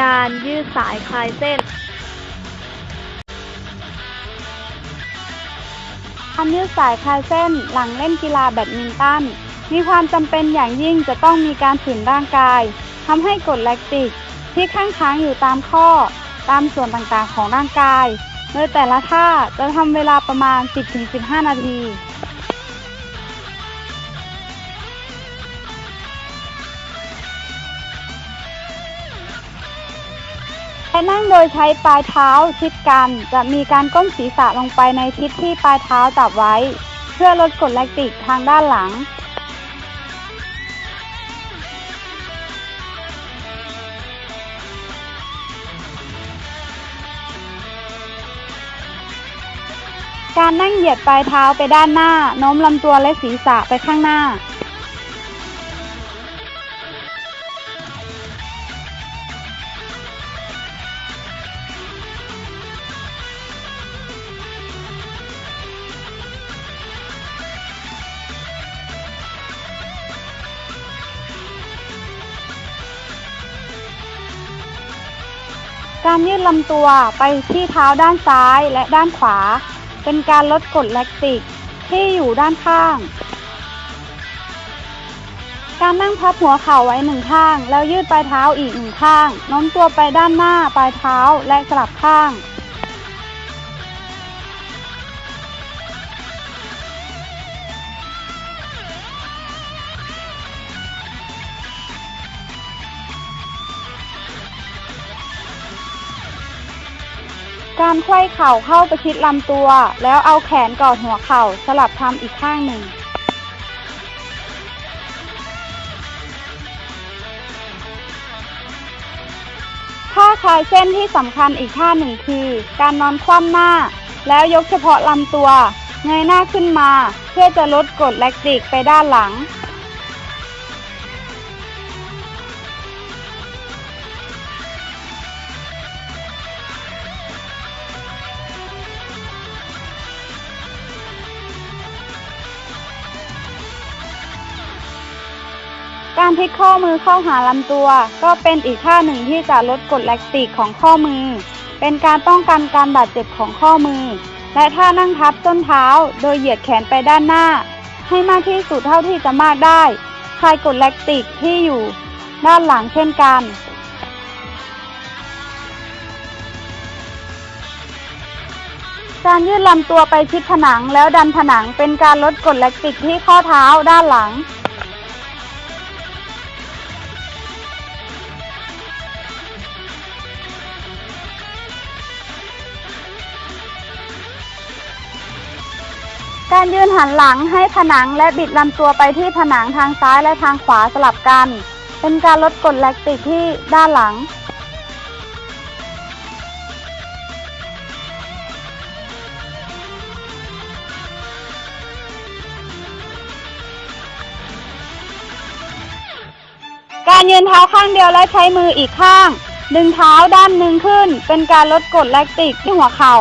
การยืดสายคลายเส้นการยืดสายคลายเส้นหลังเล่นกีฬาแบดมินตันมีความจำเป็นอย่างยิ่งจะต้องมีการฝืนร่างกายทำให้กรดแลคติก ที่ข้างค้างอยู่ตามข้อ ตามส่วนต่างๆของร่างกาย โดยแต่ละท่าจะทำเวลาประมาณ 10-15 นาที และนั่งโดยใช้ปลายเท้าชิดกัน จะมีการก้มศีรษะลงไปในทิศที่ปลายเท้าจับไว้ เพื่อลดกดแลคติกทางด้านหลัง การนั่งเหยียดปลายเท้าไปด้านหน้าโน้มลำตัวและศีรษะไปข้างหน้า การยืดลำตัวไปที่เท้าด้านซ้ายและด้านขวา เป็นการลดกรดแลคติกที่อยู่ด้านข้าง การนั่งพับหัวเข่าไว้หนึ่งข้าง แล้วยืดปลายเท้าอีกหนึ่งข้างโน้มตัวไปด้านหน้าปลายเท้าและสลับข้าง การไขว้เข่าเข้าประชิดลำตัว แล้วเอาแขนกอดหัวเข่าสลับทำอีกข้างหนึ่ง ท่าคลายเส้นที่สำคัญอีกท่าหนึ่งคือ การนอนคว่ำหน้า แล้วยกเฉพาะลำตัว เงยหน้าขึ้นมา เพื่อจะลดกดแลคติกไปด้านหลัง การพลิกข้อมือเข้าหาลำตัว ก็เป็นอีกท่าหนึ่งที่จะลดกรดแลคติกของข้อมือ เป็นการป้องกันการบาดเจ็บของข้อมือ และท่านั่งทับส้นเท้า โดยเหยียดแขนไปด้านหน้า ให้มากที่สุดเท่าที่จะมากได้คลายกรดแลคติกที่อยู่ ด้านหลังเช่นกันการยืดลำตัวไปชิดผนังแล้วดันผนังเป็นการลดกรดแลคติกที่ข้อเท้าด้านหลัง การยืนหันหลังให้ผนังและบิดลำตัวไปที่ผนังทางซ้ายและทางขวาสลับกัน เป็นการลดกดแลคติกที่ด้านหลัง การยืนเท้าข้างเดียวและใช้มืออีกข้าง ดึงเท้าด้านหนึ่งขึ้น เป็นการลดกดแลคติกที่หัวเข่า